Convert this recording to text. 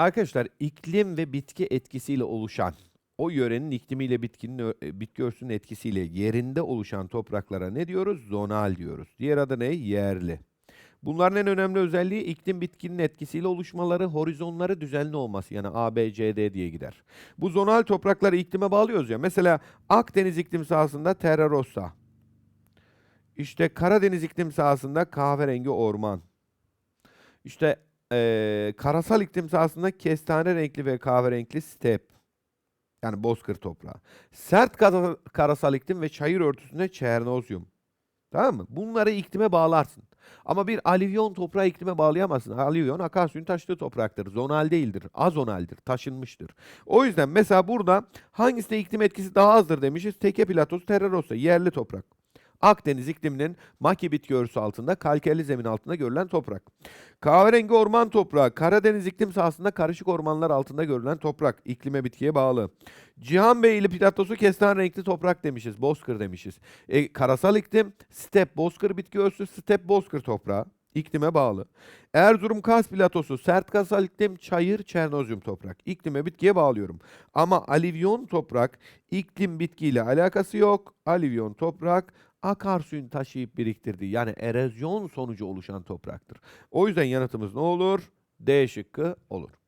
Arkadaşlar iklim ve bitki etkisiyle oluşan, o yörenin iklimiyle bitkinin e, bitki örtüsünün etkisiyle yerinde oluşan topraklara ne diyoruz? Zonal diyoruz. Diğer adı ne? Yerli. Bunların en önemli özelliği iklim bitkinin etkisiyle oluşmaları, horizonları düzenli olması. Yani A, B, C, D diye gider. Bu zonal toprakları iklime bağlıyoruz ya. Mesela Akdeniz iklim sahasında terra rossa. İşte Karadeniz iklim sahasında kahverengi orman. İşte eee, karasal iklim sahasında kestane renkli ve kahverengi step. Yani bozkır toprağı. Sert kara- karasal iklim ve çayır örtüsünde çernozyum. Tamam mı? Bunları iklime bağlarsın. Ama bir alüvyon toprağı iklime bağlayamazsın. Alüvyon akarsuyun taştığı topraktır. Zonal değildir. Azonaldir. Taşınmıştır. O yüzden mesela burada hangisinde iklim etkisi daha azdır demişiz. Teke platosu terra rossa. Yerli toprak. Akdeniz ikliminin maki bitki örtüsü altında, kalkerli zemin altında görülen toprak. Kahverengi orman toprağı, Karadeniz iklim sahasında karışık ormanlar altında görülen toprak, iklime bitkiye bağlı. Cihanbeyli platosu kestane renkli toprak demişiz, bozkır demişiz. E, karasal iklim, step bozkır bitki örtüsü, step bozkır toprağı, iklime bağlı. Erzurum Kars platosu, sert karasal iklim, çayır, çernozyum toprak, iklime bitkiye bağlıyorum. Ama alivyon toprak, iklim bitkiyle alakası yok. Alivyon toprak, akarsuyun taşıyıp biriktirdiği yani erozyon sonucu oluşan topraktır. O yüzden yanıtımız ne olur? D şıkkı olur.